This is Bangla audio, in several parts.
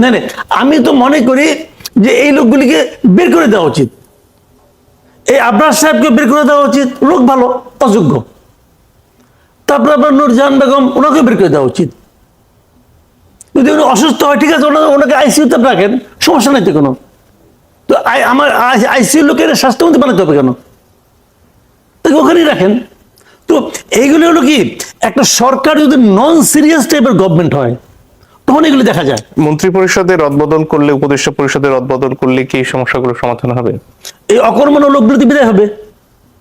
না না, আমি তো মনে করি যে এই লোকগুলিকে বের করে দেওয়া উচিত। এই আবরার সাহেবকে বের করে দেওয়া উচিত, লোক ভালো, অযোগ্য। তারপরে আপনার নূরজাহান বেগম ওনাকে বের করে দেওয়া উচিত। যদি উনি অসুস্থ হয়, ঠিক আছে ওনা- ওনাকে আইসিউতে রাখেন, সমস্যা নাই তো কোনো। তো আমার আইসিইউ লোকের স্বাস্থ্যমন্ত্রী বানাতে হবে কেন? তাকে ওখানেই রাখেন। তো এইগুলো হলো কি, একটা সরকার যদি নন সিরিয়াস টাইপের গভর্নমেন্ট হয় তখন এগুলো দেখা যায়। মন্ত্রী পরিষদের রদবদল করলে উপদেষ্টা পরিষদের রদবদল করলে কি এই সমস্যাগুলো সমাধান হবে? এই অকর্মণ লোকগুলোতে বিদায় হবে।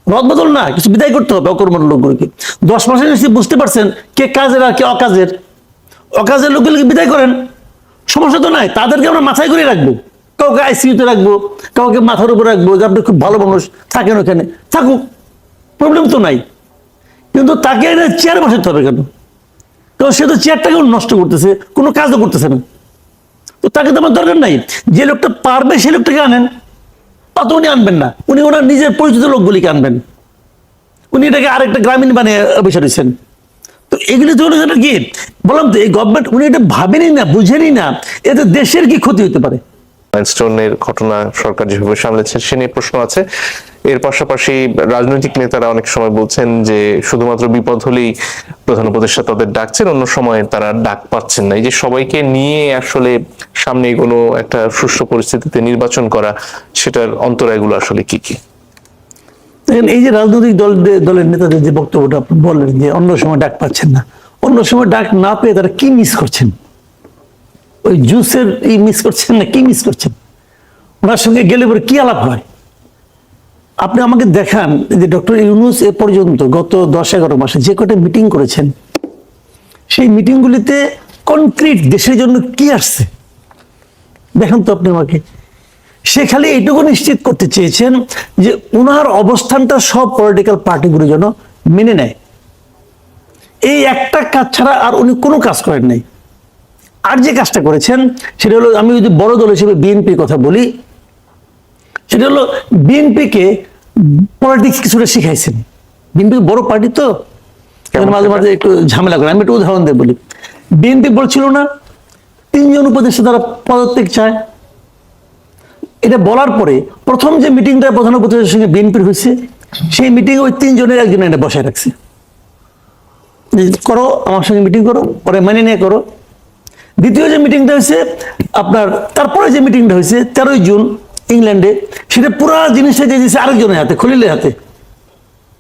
রদবদল না কিছু বিদায় করতে হবে অকর্মণ লোকগুলোকে। দশ মাসের নিশ্চয়ই বুঝতে পারছেন কে কাজের আর কে অকাজের। অকাজের লোকগুলোকে বিদায় করেন। সমস্যা তো নাই তাদেরকে আমরা মাথায় করে রাখব। কাউকে আইসিইউতে রাখব কাউকে মাথার উপর রাখব যে আপনি খুব ভালো মানুষ থাকেন ওখানে। থাকুক প্রবলেম তো নাই। কিন্তু তাকে চেয়ারে বসাতে হবে কেন? কারণ সে তো চেয়ারটাকেও নষ্ট করতেছে, কোনো কাজও করতেছে না। তো তাকে তো আমার দরকার নাই। যে লোকটা পারবে সে লোকটাকে আনেন। অত উনি আনবেন না। উনি ওনার নিজের পরিচিত লোকগুলিকে আনবেন। উনি এটাকে আরেকটা গ্রামীণ বানিয়ে অফিসে রয়েছেন তো এগুলি তো কি? বললাম তো, এই গভর্নমেন্ট উনি এটা ভাবেনি না বুঝেনি না। এতে দেশের কি ক্ষতি হতে পারে? মাইলস্টোনের ঘটনা সরকার যেভাবে সামলেছে সে নিয়ে প্রশ্ন আছে। এর পাশাপাশি রাজনৈতিক নেতারা অনেক সময় বলছেন যে শুধুমাত্র বিপদ হলেই প্রধান উপদেষ্টা তাদের ডাকছেন, অন্য সময় তারা ডাক পাচ্ছেন না। এই যে সবাইকে নিয়ে আসলে সামনে কোনো একটা সুষ্ঠু পরিস্থিতিতে নির্বাচন করা, সেটার অন্তরায়গুলো আসলে কি কি? দেখেন, এই যে রাজনৈতিক দল দলের নেতাদের যে বক্তব্যটা বললেন যে অন্য সময় ডাক পাচ্ছেন না, অন্য সময় ডাক না পেয়ে তারা কি মিস করছেন? ওই জুসের এই মিস করছেন না, কি মিস করছেন? ওনার সঙ্গে গেলে পরে কি আলাপ হয়? আপনি আমাকে দেখান যে ডক্টর ইউনুস এ পর্যন্ত গত দশ এগারো মাসে যে কটা মিটিং করেছেন, সেই মিটিংগুলিতে কনক্রিট দেশের জন্য কি আসছে? দেখেন তো আপনি আমাকে। সে খালি এইটুকু নিশ্চিত করতে চেয়েছেন যে ওনার অবস্থানটা সব পলিটিক্যাল পার্টিগুলো যেন মেনে নেয়। এই একটা কাজ ছাড়া আর উনি কোনো কাজ করেন নাই। আর যে কাজটা করেছেন সেটা হলো আমি যদি বড় দল হিসেবে বিএনপির কথা বলি সেটা হলো বিএনপিকে পলিটিক্স কিছুটা শিখাইছেন। বিএনপি বড় পার্টি তো? মাঝে মাঝে একটু ঝামেলা করে আমি একটু উদাহরণ দিয়ে বলি। বিএনপি বলছিল না তিনজন উপদেষ্টা তারা পদত্যাগ চায়। এটা বলার পরে প্রথম যে মিটিংটা প্রধান উপদেষ্টার সঙ্গে বিএনপির হয়েছে সেই মিটিং ওই তিনজনের একজন এটা বসায় রাখছে। করো আমার সঙ্গে মিটিং করো পরে মেনে নিয়ে করো। দ্বিতীয় যে মিটিংটা হয়েছে, আপনার তারপরে যে মিটিংটা হয়েছে, তেরোই জুন ইংল্যান্ডে, সেটা পুরো জিনিসটা দিয়ে দিয়েছে আরেকজনের হাতে, খলিলের হাতে।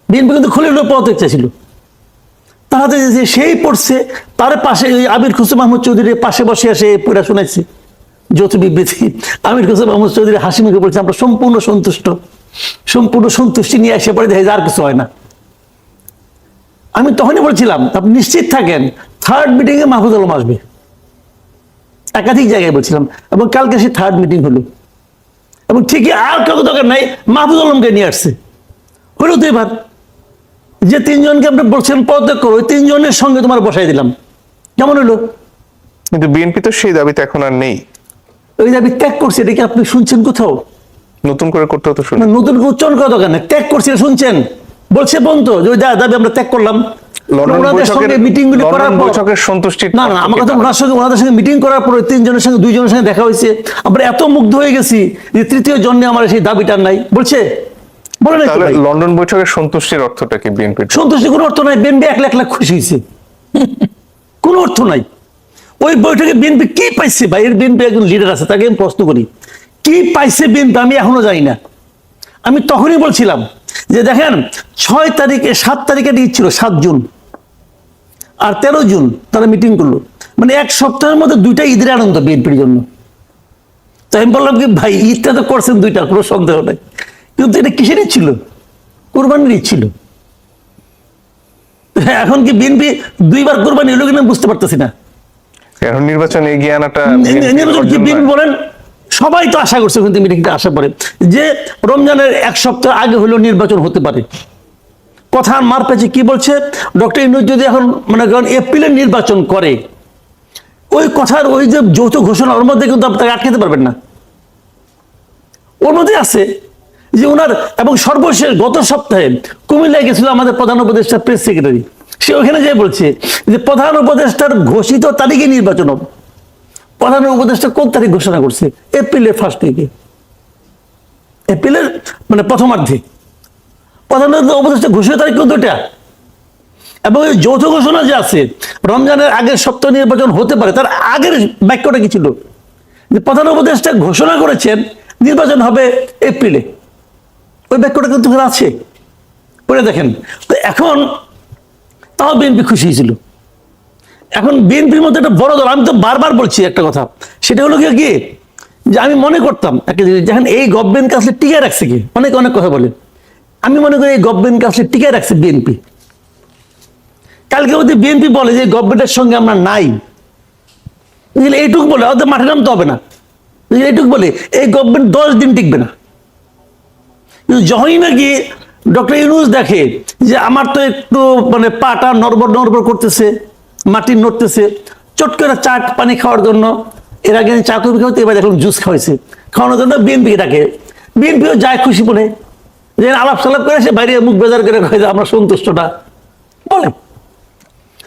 বিএনপি কিন্তু খলিলের পদত্যাগ চাইছিল তার হাতে যে সেই পড়ছে, তার পাশে ওই আবির খুসু মাহমুদ চৌধুরীর পাশে বসে আসে পুরা শুনেছি যৌথ বিবৃতি, আমির হোসেন মাহমুদ চৌধুরী হাসি মুখে বলছে, আমরা সম্পূর্ণ সন্তুষ্ট। সম্পূর্ণ সন্তুষ্টি নিয়ে এসে পরে দেখে আর কিছু হয় না। আমি তখনই বলছিলাম, আপনি নিশ্চিত থাকেন থার্ড মিটিংয়ে মাহফুজ আলম আসবে। একাধিক জায়গায় বলছিলাম এবং কালকে সে থার্ড মিটিং হলো। এবং ঠিকই আর কাউকে দরকার নাই মাহফুজ আলমকে নিয়ে আসছে। হলো তো এবার যে তিনজনকে আপনি বলছেন পদত্যাগ করো ওই তিনজনের সঙ্গে তোমার বসাই দিলাম। কেমন হলো? কিন্তু বিএনপি তো সেই দাবিতে এখন আর নেই। ওই দাবি ত্যাগ করছে এটা কি আপনি শুনছেন কোথাও? নতুন করে করতে হতো শুনে। নতুন করে উচ্চারণ করা দরকার নেই। ত্যাগ করছে শুনছেন? বলছে বন্ধ যে দাবি আমরা ত্যাগ করলাম। ওনাদের সঙ্গে মিটিং করার পর বৈঠকের সন্তুষ্টির না না আমার কথা ওনার সঙ্গে ওনাদের সঙ্গে মিটিং করার পরে তিনজনের সঙ্গে দুইজনের সঙ্গে দেখা হয়েছে। আমরা এত মুগ্ধ হয়ে গেছি যে তৃতীয় জন্যে আমার সেই দাবিটা নাই। বলছে? বলে নাই তো তাহলে ভাই। লন্ডন বৈঠকের সন্তুষ্টির অর্থটা কি বিএনপির সন্তুষ্টি কোনো অর্থ নাই। বিএনপি এক লাখ লাখ খুশি হয়েছে। কোনো অর্থ নাই। ওই বৈঠকে বিএনপি কি পাইছে? ভাই এর বিএনপি একজন লিডার আছে তাকে আমি প্রশ্ন করি। কি পাইছে বিএনপি? আমি এখনও জানি না। আমি তখনই বলছিলাম যে দেখেন ছয় তারিখে সাত তারিখে ছিল সাত জুন। আর তেরো জুন তারা মিটিং করল। মানে এক সপ্তাহের মধ্যে দুইটা ঈদের আনন্দ বিএনপির জন্য। তো আমি বললাম কি ভাই ঈদটা তো করছেন দুইটা কোনো সন্দেহ নাই। কিন্তু এটা কিসের ছিল? কোরবানির ছিল। এখন কি বিএনপি দুইবার কোরবানি হলো কিনা বুঝতে পারতেছি না। এখন নির্বাচনে এগিয়ে আনাটা নির্বাচন কি বিএনপি বলেন? সবাই তো আশা করছে কিন্তু মিটিংটা আশা পরে যে রমজানের এক সপ্তাহ আগে হলেও নির্বাচন হতে পারে। কথা মার পেছে কি বলছে? ডক্টর ইনুজ যদি এখন মনে করেন এপ্রিলে নির্বাচন করে, ওই কথার ওই যে যৌথ ঘোষণা ওর মধ্যে কিন্তু আটকাতে পারবেন না। ওর মধ্যে আছে যে ওনার এবং সর্বশেষ গত সপ্তাহে কুমিল্লায় গেছিল আমাদের প্রধান উপদেষ্টা প্রেস সেক্রেটারি। সে ওখানে যে বলছে যে প্রধান উপদেষ্টার ঘোষিত তারিখে নির্বাচন হবে। প্রধান উপদেষ্টা কোন তারিখ ঘোষণা করছে? এপ্রিলের ফার্স্ট উইকে এপ্রিলের মানে প্রথমার্ধে। প্রধান উপদেষ্টা ঘোষণা তারিখ কিন্তু এটা। এবং এই যৌথ ঘোষণা যে আছে, রমজানের আগের সপ্তাহ নির্বাচন হতে পারে, তার আগের বাক্যটা কি ছিল? যে প্রধান উপদেষ্টা ঘোষণা করেছেন, নির্বাচন হবে এপ্রিলে। ওই বাক্যটা কিন্তু আছে। পড়ে দেখেন। তো এখন তাও বিএনপি খুশি ছিল এখন বিএনপির মধ্যে একটা বড় দল, আমি তো বারবার বলছি একটা কথা। সেটা হলো কি? যে আমি মনে করতাম, একটা জিনিস যখন এই গভর্নমেন্টকে আসলে টিকে রাখছে কি? অনেক অনেক কথা বলে। আমি মনে করি এই গভর্নমেন্টকে আসলে টিকে রাখছে বিএনপি কালকে যদি বিএনপি বলে যে গভর্নমেন্টের সঙ্গে আমরা নাই, বুঝলে, এইটুকু বলে ওদের মাঠে নামতে হবে না। বুঝলে, এইটুকু বলে, এই গভর্নমেন্ট দশ দিন টিকবে না। কিন্তু যখনই নাকি ডক্টর ইউনুস দেখে যে আমার তো একটু মানে পাটা নড়বড় নড়বড় করতেছে, মাটি নড়তেছে, চট করে চা পানি খাওয়ার জন্য, এর আগে চা কফি খাওয়াতে, এবার দেখলাম জুস খাওয়াইছে। খাওয়ানোর জন্য বিএনপি ডাকে। বিএনপিও যায় খুশি বলে যে আলাপ সালাপ করে সে বাইরে মুখ বেজার করে কয়ে যে আমরা সন্তুষ্টটা। বলে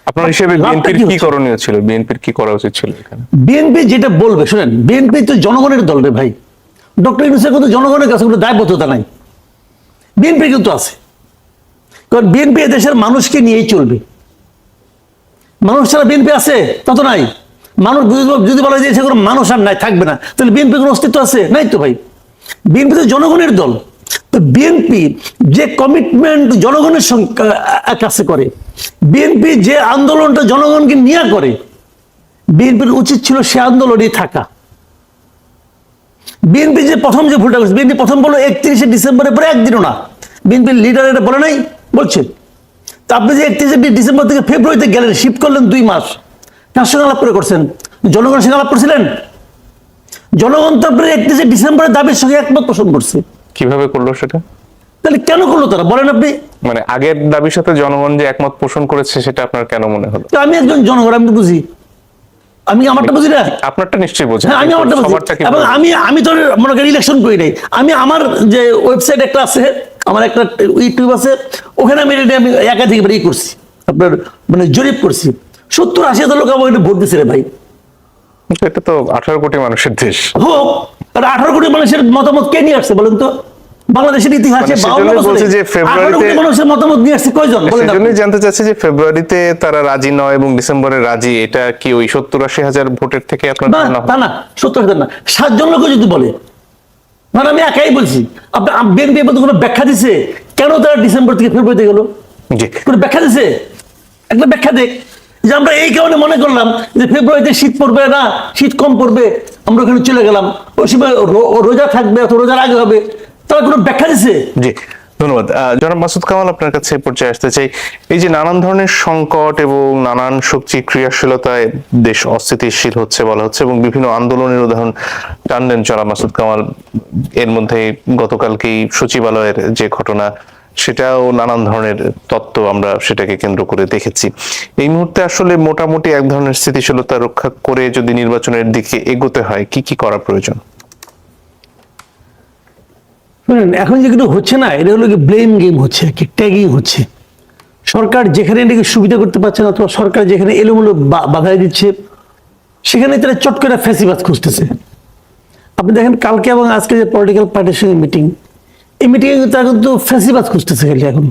আপনার হিসেবে বিএনপির কি করণীয় ছিল? বিএনপির কি করা উচিত ছিল এখানে? বিএনপি যেটা বলবে শুনেন বিএনপি তো জনগণের দল রে ভাই। ডক্টর ইউনুসের কিন্তু জনগণের কাছে কোনো দায়বদ্ধতা নাই। বিএনপি কিন্তু আছে। কারণ বিএনপি দেশের মানুষকে নিয়েই চলবে। মানুষ ছাড়া বিএনপি আছে তত নাই। মানুষ যদি- যদি বলা যায় সে কোনো মানুষ আর নাই থাকবে না। তাহলে বিএনপি কোনো অস্তিত্ব আছে? নাই তো ভাই। বিএনপি তো জনগণের দল। তো বিএনপি যে কমিটমেন্ট জনগণের কাছে করে বিএনপি যে আন্দোলনটা জনগণকে নিয়ে করে বিএনপির উচিত ছিল সে আন্দোলনে থাকা। বিএনপি যে প্রথম যে ভুলটা করেছে বিএনপি প্রথম বলো একত্রিশে ডিসেম্বরের পরে একদিনও না। বিএনপির লিডার এটা বলে নাই, বলছে, তা আপনি যে একত্রিশে ডিসেম্বর থেকে ফেব্রুয়ারিতে গেলেন শিফট করলেন দুই মাস, কার সঙ্গে আলাপ করে করছেন? জনগণের সঙ্গে আলাপ করছিলেন? জনগণ তো আপনার একত্রিশে ডিসেম্বরের দাবির সঙ্গে একমত পোষণ করছে। কীভাবে করল সেটা? তাহলে কেন করল তারা? বলেন আপনি। মানে আগের দাবির সাথে জনগণ যে একমত পোষণ করেছে সেটা আপনার কেন মনে হলো? তো আমি একজন জনগণ আমি বুঝি। আমি আমারটা বুঝি না? আপনারটা নিশ্চয়ই বোঝেন হ্যাঁ আমি আমারটা বুঝি। এবং আমি আমি তো মনে করি ইলেকশন করি নাই। আমি আমার যে ওয়েবসাইট একটা আছে আমার একটা ইউটিউব আছে ওখানে আমি এটা আমি একাধিক ই করছি। আপনার মানে জরিপ করছি। সত্তর আশি হাজার লোক এখানে ভোট দিচ্ছে রে ভাই। এটা তো আঠারো কোটি মানুষের দেশ। হোক আর আঠারো কোটি মানুষের মতামত কে নিয়ে আসছে বলেন তো? বাংলাদেশের ইতিহাসে মানে যে ফেব্রুয়ারিতে- মানুষের মতামত নিয়ে আসছে কয়জন? সেজন্যই জানতে চাচ্ছি যে ফেব্রুয়ারিতে তারা রাজি নয় এবং ডিসেম্বরে রাজি এটা কি ওই সত্তর আশি হাজার ভোটের থেকে আপনার না না সত্তর হাজার না সাতজন লোক যদি বলে মানে আমি একাই বলছি আপনি বিএনপি এবার কোনো ব্যাখ্যা দিছে? কেন তারা ডিসেম্বর থেকে ফেব্রুয়ারিতে গেল? কোনো ব্যাখ্যা দিছে? একটা ব্যাখ্যা দেখ। যে আমরা এই কারণে মনে করলাম যে ফেব্রুয়ারিতে শীত পড়বে না, শীত কম পড়বে, আমরা ওখানে চলে গেলাম। ওই সময় রোজা থাকবে, অথবা রোজার আগে হবে, তারা কোনো ব্যাখ্যা দিছে? জি, ধন্যবাদ। জনাব মাসুদ কামাল, আপনার কাছে পর্যায়ে আসতে চাই। এই যে নানান ধরনের সংকট এবং নানান শক্তি, ক্রিয়াশীলতায় দেশ অস্থিতিশীল হচ্ছে বলা হচ্ছে, এবং বিভিন্ন আন্দোলনের উদাহরণ টানলেন জনাব মাসুদ কামাল। এর মধ্যে গতকালকেই সচিবালয়ের যে ঘটনা সেটাও নানান ধরনের তত্ত্ব আমরা সেটাকে কেন্দ্র করে দেখেছি। এই মুহূর্তে আসলে মোটামুটি এক ধরনের স্থিতিশীলতা রক্ষা করে যদি নির্বাচনের দিকে এগোতে হয়, কি কি করা প্রয়োজন? এখন যেগুলো হচ্ছে না, এটা হলো ব্লেম গেম হচ্ছে, কি ট্যাগিং হচ্ছে। সরকার যেখানে এটাকে সুবিধা করতে পারছে না, অথবা সরকার যেখানে এলোমেলো বাধাই দিচ্ছে, সেখানে তারা চট করে খুঁজতেছে। আপনি দেখেন কালকে এবং আজকে যে পলিটিক্যাল পার্টির সঙ্গে মিটিং এই মিটিংয়ে তারা কিন্তু ফ্যাসিবাদ খুঁজতেছে খালি এখন।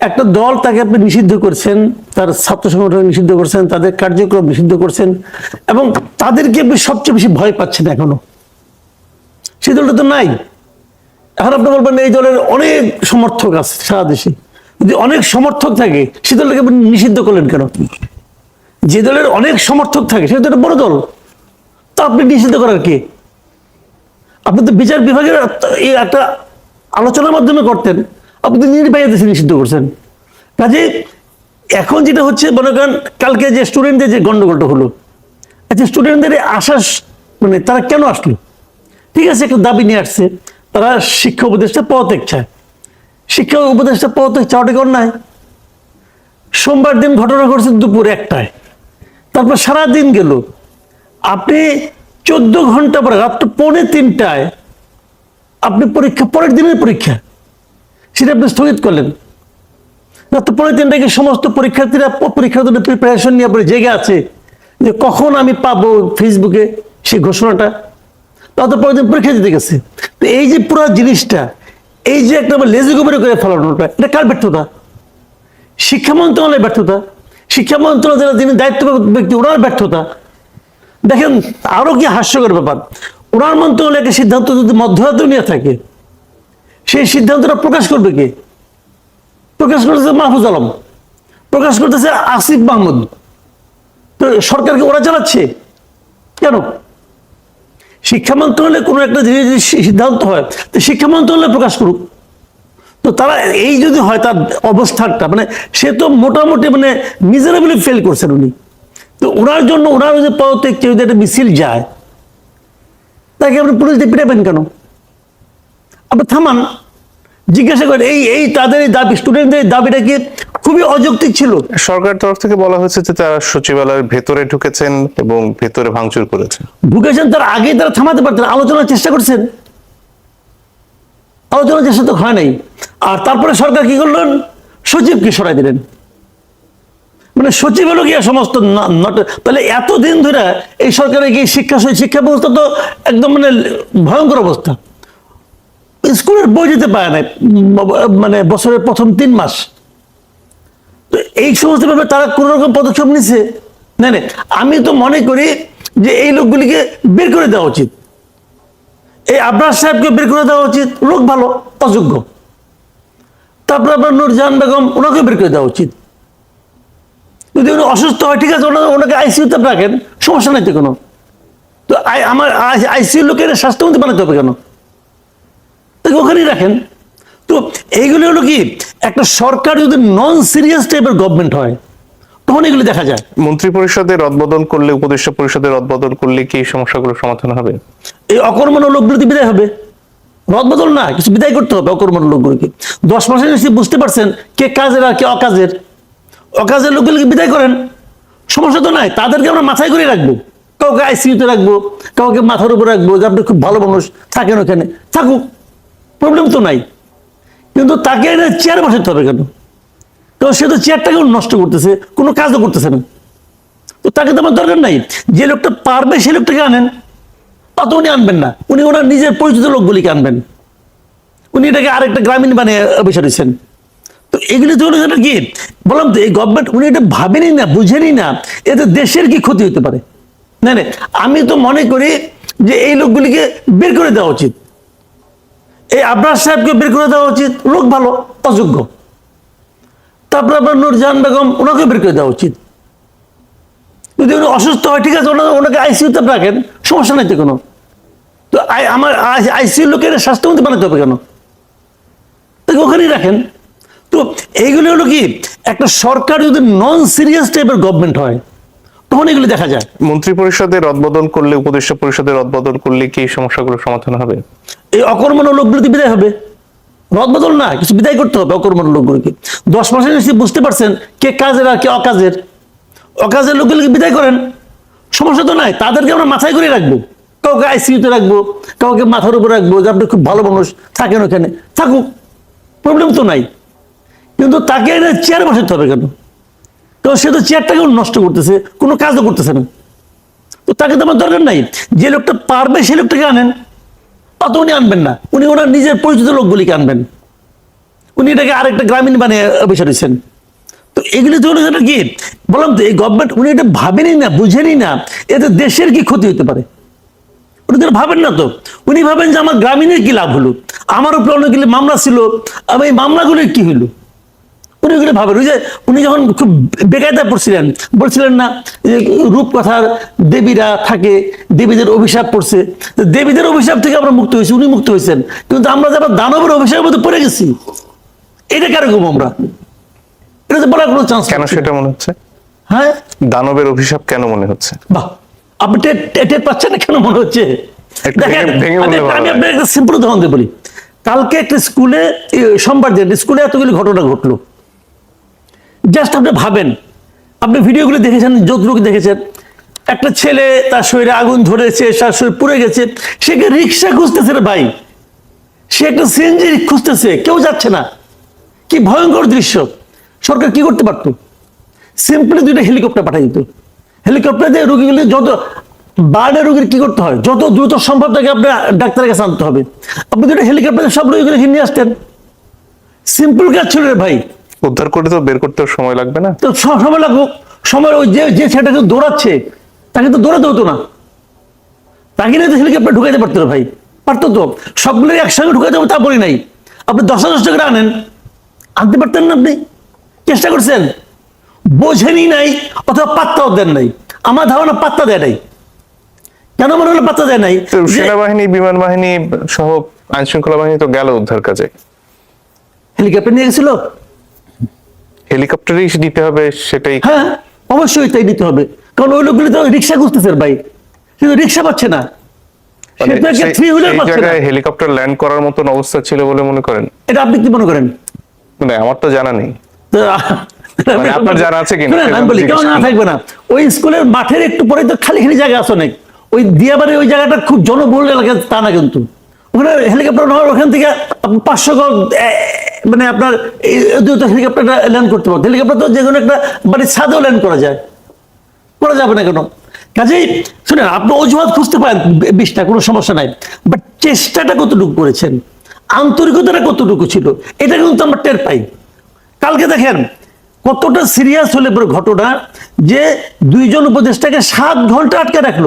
একটা দল তাকে আপনি নিষিদ্ধ করছেন, তার ছাত্র সংগঠন নিষিদ্ধ করছেন, তাদের কার্যক্রম নিষিদ্ধ করছেন, এবং তাদেরকে আপনি সবচেয়ে বেশি ভয় পাচ্ছেন এখনও। সেই দলটা তো নাই। এখন আপনি বলবেন এই দলের অনেক সমর্থক আছে সারা দেশে। যদি অনেক সমর্থক থাকে, সে দলটাকে আপনি নিষিদ্ধ করলেন কেন? যে দলের অনেক সমর্থক থাকে, সেটা তো একটা বড় দল। তা আপনি নিষিদ্ধ করার কে? আপনি তো বিচার বিভাগের এই একটা আলোচনার মাধ্যমে করতেন। আপনি নির্বাহী দেশে নিষিদ্ধ করছেন। কাজে এখন যেটা হচ্ছে, মনে করেন, কালকে যে স্টুডেন্টদের যে গন্ডগোলটা হলো আচ্ছা স্টুডেন্টদের এই আশা মানে তারা কেন আসলো? ঠিক আছে, একটা দাবি নিয়ে আসছে। তারা শিক্ষা উপদেষ্টা পদত্যাগ চায়। শিক্ষা উপদেষ্টা পদত্যাগ চাওয়াটা কি অন্যায়? সোমবার দিন ঘটনা ঘটছে দুপুর একটায়। তারপর সারা দিন গেল। আপনি চোদ্দ ঘণ্টা পরে, রাত্র পৌনে তিনটায় আপনি পরীক্ষা, পরের দিনের পরীক্ষা। সেটা আপনি স্থগিত করলেন। রাত্র পৌনে তিনটায় কি সমস্ত পরীক্ষার্থীরা পরীক্ষার জন্য প্রিপারেশন নিয়ে পরে জেগে আছে যে কখন আমি পাবো ফেসবুকে সেই ঘোষণাটা। তা তো পরের দিন পরীক্ষা দিতে গেছে। তো এই যে পুরো জিনিসটা, এই যে একটা আমার লেজি গোবরে করে ফেলানোটা, এটা কার ব্যর্থতা? শিক্ষা মন্ত্রণালয়ের ব্যর্থতা। শিক্ষা মন্ত্রণালয় যারা যিনি দায়িত্ব ব্যক্তি, ওনার ব্যর্থতা। দেখেন, আরও কি হাস্যকর ব্যাপার। ওনার মন্ত্রণালয় একটা সিদ্ধান্ত যদি মধ্যরাতে নিয়ে থাকে, সেই সিদ্ধান্তটা প্রকাশ করবে কে? প্রকাশ করতেছে মাহফুজ আলম, প্রকাশ করতেছে আসিফ মাহমুদ। তো সরকারকে ওরা চালাচ্ছে? কেন? শিক্ষা মন্ত্রণালয়ে কোনো একটা জিনিস যদি সিদ্ধান্ত হয়, তো শিক্ষা মন্ত্রণালয় প্রকাশ করুক। তো তারা এই যদি হয়, তার অবস্থানটা মানে সে তো মোটামুটি মানে মিজারেবলি ফেল করছেন উনি। তো ওনার জন্য, ওনার যে পদত্যাগ, কেউ যদি একটা মিছিল যায় তাকে আপনি পুলিশ দিয়ে পিটাবেন কেন? আপনি থামান জিজ্ঞাসা করেন এই এই তাদের এই দাবি স্টুডেন্টদের দাবিটা কি খুবই অযৌক্তিক ছিল? সরকারের তরফ থেকে বলা হয়েছে যে তারা সচিবালয়ের ভেতরে ঢুকেছেন এবং ভেতরে ভাঙচুর করেছেন। ঢুকেছেন তার আগেই তারা থামাতে পারতেন আলোচনার চেষ্টা করছেন। আলোচনার চেষ্টা তো হয় নাই। আর তারপরে সরকার কি করলেন? সচিবকে সরাই দিলেন। মানে সচিব হলো গিয়ে সমস্ত তাহলে এতদিন ধরে এই সরকারের কি শিক্ষা শিক্ষা ব্যবস্থা তো একদম মানে ভয়ঙ্কর অবস্থা। স্কুলের বই দিতে পারে না মানে বছরের প্রথম তিন মাস। তো এই সমস্ত ব্যাপারে তারা কোন রকম পদক্ষেপ নিছে? না না, আমি তো মনে করি যে এই লোকগুলিকে বের করে দেওয়া উচিত। এই আবরার সাহেবকে বের করে দেওয়া উচিত, লোক ভালো অযোগ্য তারপরে আপনার নূরজাহান বেগম ওনাকে বের করে দেওয়া উচিত। যদি উনি অসুস্থ হয় ঠিক আছে ওনাকে ওনাকে আইসিউতে রাখেন সমস্যা নাই তো কোনো। তো আই- আমার আইসিইউ লোকের স্বাস্থ্যমন্ত্রী বানাতে হবে কেন? তাকে ওখানেই রাখেন। তো এইগুলো হলো কি একটা সরকার যদি নন সিরিয়াস টাইপের গভর্নমেন্ট হয় তখন এগুলো দেখা যায়। মন্ত্রী পরিষদের রদবদল করলে উপদেষ্টা পরিষদের রদবদল করলে কি এই সমস্যাগুলো সমাধান হবে? এই অকর্মণ লোকগুলো বিদায় হবে? রদবদল না কিছু বিদায় করতে হবে অকর্মণ লোকগুলোকে। দশ মাসের বুঝতে পারছেন কে কাজের আর কে অকাজের। অকাজের লোকগুলোকে বিদায় করেন। সমস্যা তো নাই, তাদেরকে আমরা মাথায় করে রাখব। কাউকে আইসিইউতে রাখব, কাউকে মাথার উপর রাখব যে আপনি খুব ভালো মানুষ, থাকেন ওখানে, থাকুক। প্রবলেম তো নাই। কিন্তু তাকে চেয়ার বসাতে হবে কেন? তো সে তো চেয়ারটাকেও নষ্ট করতেছে, কোনো কাজও করতেছে না। তো তাকে তো আমার দরকার নাই। যে লোকটা পারবে সেই লোকটাকে আনেন। অত উনি আনবেন না। উনি ওনার নিজের পরিচিত লোকগুলিকে আনবেন। উনি এটাকে আরেকটা গ্রামীণ বানিয়ে বসে তো এগুলি তো হলো কি? বললাম তো, এই গভর্নমেন্ট উনি এটা ভাবেনি না বুঝেনি না, এতে দেশের কি ক্ষতি হতে পারে? না না, আমি তো মনে করি যে এই লোকগুলিকে বের করে দেওয়া উচিত। এই আবরার সাহেবকে বের করে দেওয়া উচিত, লোক ভালো, অযোগ্য। তারপরে আপনার নূরজাহান বেগম ওনাকে বের করে দেওয়া উচিত। যদি উনি অসুস্থ হয়, ঠিক আছে, ওনাকে আইসিইউতে রাখেন, সমস্যা নাই তো কোনো। তো আমার আইসিউ লোকের স্বাস্থ্যমন্ত্রী বানাতে হবে কেন? তাকে ওখানেই রাখেন। তো এইগুলো হলো কি একটা সরকার যদি নন সিরিয়াস টাইপের গভর্নমেন্ট হয় তখন এগুলো দেখা যায়। মন্ত্রী পরিষদের রদবদল করলে উপদেষ্টা পরিষদের রদবদল করলে কি এই সমস্যাগুলো সমাধান হবে? এই অকর্মণ বিদায় হবে। রদবদল না কিছু বিদায় করতে হবে অকর্মণ লোকগুলোকে। দশ মাসের বুঝতে পারছেন কে কাজের আর কে অকাজের। অকাজের লোকগুলোকে বিদায় করেন। সমস্যা তো নাই তাদেরকে আমরা মাথায় করে রাখব। কাউকে আইসিইউতে রাখব কাউকে মাথার উপর রাখব যে আপনি খুব ভালো মানুষ থাকেন ওখানে। থাকুক প্রবলেম তো নাই। কিন্তু তাকে চেয়ার বসাতে হবে কেন? তো সে তো চেয়ারটাকেও নষ্ট করতেছে, কোনো কাজও করতেছে না। তো তাকে তো আমার দরকার নাই। যে লোকটা পারবে সে লোকটাকে আনেন। অত উনি আনবেন না। উনি ওনার নিজের পরিচিত লোকগুলিকে আনবেন। উনি এটাকে আরেকটা গ্রামীণ বানিয়ে বসে রয়েছেন তো এগুলি তো হলো যেটা কি? বললাম তো, এই গভর্নমেন্ট উনি এটা ভাবেনি না বুঝেনি না। এতে দেশের কি ক্ষতি হতে পারে? উনি তো ভাবেন না তো। উনি ভাবেন যে আমার গ্রামীণের কি লাভ হলো? আমার উপরে অনেকগুলি মামলা ছিল। আমি এই মামলাগুলির কি হইল উনি ওগুলো ভাবেন ওই যে উনি যখন খুব বেকায়দায় পড়ছিলেন বলছিলেন না যে রূপকথার দেবীরা থাকে দেবীদের অভিশাপ পড়ছে। দেবীদের অভিশাপ থেকে আমরা মুক্ত হয়েছি উনি মুক্ত হয়েছেন। কিন্তু আমরা যারা দানবের অভিশাপের মধ্যে পড়ে গেছি এটা কেরকম আমরা? এটা তো বলার কোনো চান্স কেন সেটা মনে হচ্ছে? হ্যাঁ? দানবের অভিশাপ কেন মনে হচ্ছে? বাহ আপনি টের পাচ্ছেন না কেন মনে হচ্ছে? ভেঙে আমি- আপনাকে একটা সিম্পল উদাহরণ দিয়ে বলি। কালকে একটা স্কুলে সোমবার দিন স্কুলে এতগুলি ঘটনা ঘটলো। জাস্ট আপনি ভাবেন। আপনি ভিডিওগুলো দেখেছেন, যতটুকু দেখেছেন। একটা ছেলে তার শরীরে আগুন ধরেছে, তার শরীর পুড়ে গেছে, সে কি রিক্সা খুঁজতেছে রে ভাই। সে একটা সিএনজি খুঁজতেছে, কেউ যাচ্ছে না। কি ভয়ঙ্কর দৃশ্য। সরকার কি করতে পারতো? সিম্পলি দুইটা হেলিকপ্টার পাঠিয়ে দিত। হেলিকপ্টার দিয়ে রোগীগুলি যত বার্ডের রোগীর কি করতে হয়? যত দ্রুত সম্ভব তাকে আপনার ডাক্তারের কাছে আনতে হবে। আপনি যদি হেলিকপ্টারে সব রোগীগুলো নিয়ে আসতেন। সিম্পল কাজ ছিল রে ভাই। উদ্ধার করে তো বের করতেও সময় লাগবে না? তো সময় লাগুক সময় ওই যে যে ছেলেটাকে দৌড়াচ্ছে তাকে তো দৌড়াতে হতো না। তাকে নিয়ে তো হেলিকপ্টার ঢুকাইতে পারতো না ভাই। পারতো তো। সবগুলো একসঙ্গে ঢুকাইতে হবে তা বলি নাই। আপনি দশ হাজার টাকা আনেন। আনতে পারতেন না আপনি? চেষ্টা করছেন। বোঝেনই নাই অথবা পাত্তাও দেন নাই। আমার ধারণা পাত্তা দেয় নাই। কেন মনে হলো পাত্তা দেয় নাই? সেনাবাহিনী বিমান বাহিনী সহ আইন শৃঙ্খলা বাহিনী তো গেল উদ্ধার কাজে। হেলিকপ্টার নিয়ে গেছিল? হেলিকপ্টারই হবে সেটাই হ্যাঁ অবশ্যই তাই নিতে হবে। কারণ ওই লোকগুলি তো রিক্সা খুঁজতেছে ভাই। কিন্তু রিক্সা পাচ্ছে না। মানে হেলিকপ্টার ল্যান্ড করার মতন অবস্থা ছিল বলে মনে করেন। এটা আপনি কি মনে করেন? মানে আমার তো জানা নেই। মানে আপনার জানা আছে কেন না থাকবে না। ওই স্কুলের মাঠের একটু পরে তো খালি খালি জায়গা আছে অনেক। ওই দিয়াবাড়ি ওই জায়গাটা খুব জনবহুল এলাকা তা না কিন্তু। ওখানে হেলিকপ্টার নেওয়ার ওখান থেকে পাঁচশো মানে আপনার হেলিকপ্টারটা ল্যান্ড করতে পারতো হেলিকপ্টার তো যে কোনো একটা বাড়ির ছাদেও ল্যান্ড করা যায়। করা যাবে না কেন? কাজেই শুনেন, আপনি অজুহাত খুঁজতে পারেন বিশটা কোনো সমস্যা নাই। বাট চেষ্টাটা কতটুকু করেছেন? আন্তরিকতাটা কতটুকু ছিল? এটা কিন্তু আমরা টের পাই। কালকে দেখেন, কতটা সিরিয়াস হলে পরে ঘটনা যে দুইজন উপদেষ্টাকে সাত ঘণ্টা আটকে রাখল।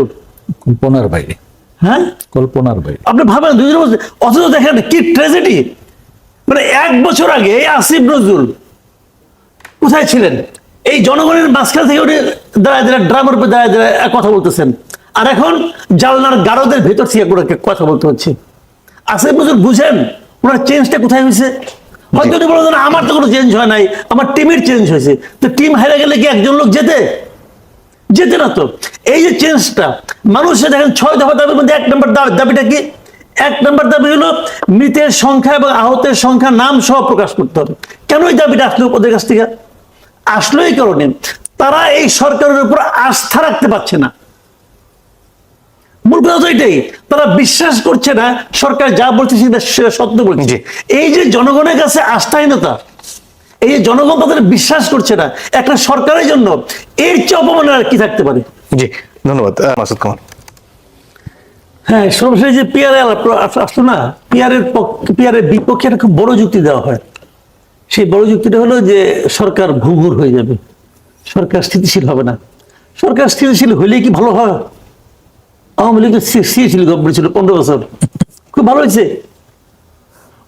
কল্পনার বাইরে? হ্যাঁ? কল্পনার বাইরে আপনি ভাবেন দুইজন উপদেষ্টা- অথচ দেখেন কি ট্র্যাজেডি মানে এক বছর আগে আসিফ নজরুল কোথায় ছিলেন? এই জনগণের মাঝখান থেকে উনি দাঁড়ায় দাঁড়ায় ড্রামের উপর দাঁড়ায় দাঁড়ায় কথা বলতেছেন। আর এখন জালনার গারদের ভেতর থেকে ওনাকে কথা বলতে হচ্ছে। আসিফ নজরুল বুঝেন ওনার চেঞ্জটা কোথায় হয়েছে? হয়তো উনি বলতেন আমার তো কোনো চেঞ্জ হয় নাই আমার টিমের চেঞ্জ হয়েছে। তো টিম হেরে গেলে কি একজন লোক যেতে? যেতে না তো। এই যে চেঞ্জটা মানুষে দেখেন ছয় দফা দাবির মধ্যে এক নম্বর দাবিটা কি? এক নম্বর দাবি হলো মৃতের সংখ্যা এবং আহতের সংখ্যা নাম সহ প্রকাশ করতে হবে। কেন এই দাবিটা আসলো ওদের কাছ থেকে? আসলো এই কারণে তারা এই সরকারের উপর আস্থা রাখতে পারছে না। মূল কথা তো এটাই তারা বিশ্বাস করছে না সরকার যা বলছে সেটা সত্য বলছে। এই যে জনগণের কাছে আস্থাহীনতা এই যে জনগণ তাদের বিশ্বাস করছে না একটা সরকারের জন্য এর চেয়ে অপমানের আর কি থাকতে পারে? জি ধন্যবাদ মাসুদ কামাল। হ্যাঁ সর্বশেষ যে পিয়ারে আসলো না পিয়ারের পিয়ারের বিপক্ষে একটা খুব বড় যুক্তি দেওয়া হয়। সেই বড় যুক্তিটা হলো যে সরকার ভুভুর হয়ে যাবে। সরকার স্থিতিশীল হবে না। সরকার স্থিতিশীল হলে কি ভালো হয়? আওয়ামী লীগের স্থিতিশীল গভর্নমেন্ট ছিল পনেরো বছর। খুব ভালো হয়েছে।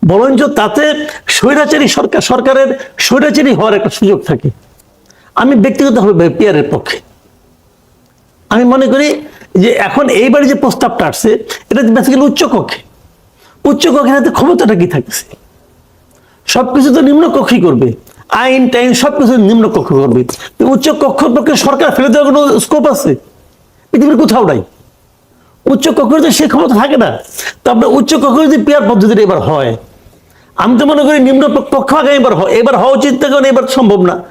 বরঞ্চ তাতে স্বৈরাচারী সরকার, সরকারের স্বৈরাচারী হওয়ার একটা সুযোগ থাকে। আমি ব্যক্তিগতভাবে পিয়ারের পক্ষে। আমি মনে করি যে এখন এইবারে যে প্রস্তাবটা আসছে, এটা বেসিক্যালি উচ্চ কক্ষে। উচ্চ কক্ষের হাতে ক্ষমতাটা কি থাকছে? সবকিছু তো নিম্ন কক্ষই করবে। আইন, টাইন সবকিছু নিম্ন কক্ষ করবে। তো উচ্চ কক্ষ পক্ষে সরকার ফেলে দেওয়ার কোনো স্কোপ আছে? পৃথিবীর কোথাও নাই। উচ্চ কক্ষের তো সে ক্ষমতা থাকে না। তো আপনার উচ্চ কক্ষ যদি পেয়ার পদ্ধতিটা এবার হয় আমি তো মনে করি নিম্ন পক্ষ আগে এবার এবার হওয়া উচিত কারণ এবার সম্ভব না।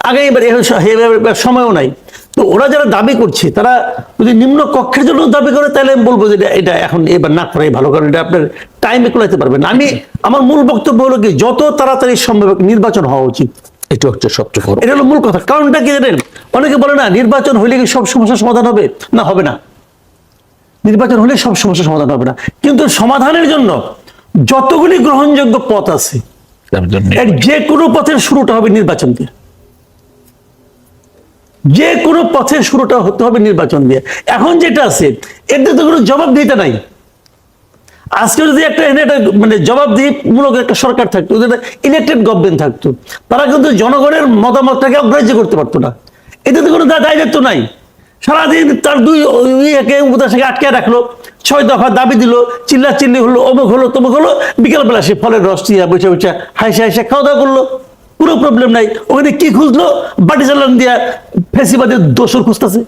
আগে এবার এবার স- এবার- এবার সময়ও নাই। তো ওরা যারা দাবি করছে তারা যদি নিম্ন কক্ষের জন্য দাবি করে তাহলে আমি বলব যে এটা- এটা এখন এবার না করাই ভালো কারণ এটা আপনার টাইমে কোলাইতে পারবেন আমি আমার মূল বক্তব্য হলো কি যত তাড়াতাড়ি সম্ভব নির্বাচন হওয়া উচিত। এটা হচ্ছে সবচেয়ে বড়। এটা হলো মূল কথা। কারণটা কি জানেন? অনেকে বলে না নির্বাচন হলে কি সব সমস্যার সমাধান হবে? না হবে না। নির্বাচন হলে সব সমস্যার সমাধান হবে না। কিন্তু সমাধানের জন্য যতগুলি গ্রহণযোগ্য পথ আছে এর যে কোনো পথের শুরুটা হবে নির্বাচন দিয়ে। যে কোনো পথের শুরুটা হতে হবে নির্বাচন দিয়ে। এখন যেটা আছে এতে তো কোনো জবাব দিতে নাই। আজকে যদি একটা এনে একটা মানে জবাবদিহিমূলক একটা সরকার থাকতো ইলেকটেড গভর্নমেন্ট থাকতো তারা কিন্তু জনগণের মতামতটাকে অগ্রাহ্য করতে পারতো না। এতে তো কোনো দায়িত্ব নাই। সারাদিন তার দুই ইয়েকে উপদেশকে আটকে রাখল ছয় দফা দাবি দিল চিল্লা চিল্লি হলো অমুক হলো তমুক হলো বিকেলবেলা সে ফলের রস দিয়া বসে বসে হাইসে হাইসে খাওয়া দাওয়া করল। কোনো প্রবলেম নাই। ওখানে কি খুঁজলো? বাটি চালান দিয়া ফেসিবাদের দোষর খুঁজতেছে।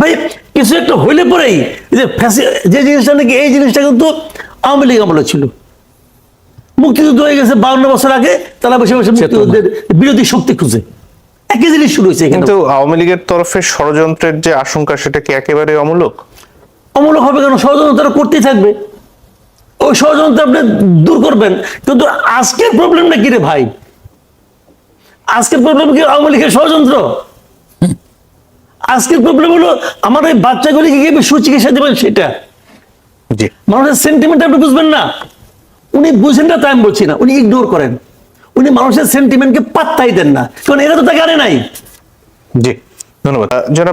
ভাই কিছু একটা হইলে পরেই যে ফ্যাসি- যে জিনিসটা নাকি এই জিনিসটা কিন্তু আওয়ামী লীগ আমলে ছিল। মুক্তিযুদ্ধ হয়ে গেছে বাউন্ন বছর আগে তারা বসে বসে মুক্তিযুদ্ধের বিরোধী শক্তি খুঁজে। একই জিনিস শুরু হয়েছে কিন্তু আওয়ামী লীগের তরফে ষড়যন্ত্রের যে আশঙ্কা সেটা কি একেবারে অমূলক? অমূলক হবে কেন? ষড়যন্ত্র তারা করতেই থাকবে। ওই ষড়যন্ত্র আপনি দূর করবেন। কিন্তু আজকের প্রবলেমটা কি রে ভাই? আজকের প্রবলেম কি আওয়ামী লীগের ষড়যন্ত্র? আজকের প্রবলেম হলো আমার ওই বাচ্চাগুলিকে সুচিকিৎসা দেবেন সেটা। মানুষের সেন্টিমেন্ট আপনি বুঝবেন না। উনি বুঝেন না তাই আমি বলছি না। উনি ইগনোর করেন। উনি মানুষের সেন্টিমেন্টকে পাত্তাই দেন না। কারণ এরা তো তাকে আনে নাই। জি, ধন্যবাদ। জনাব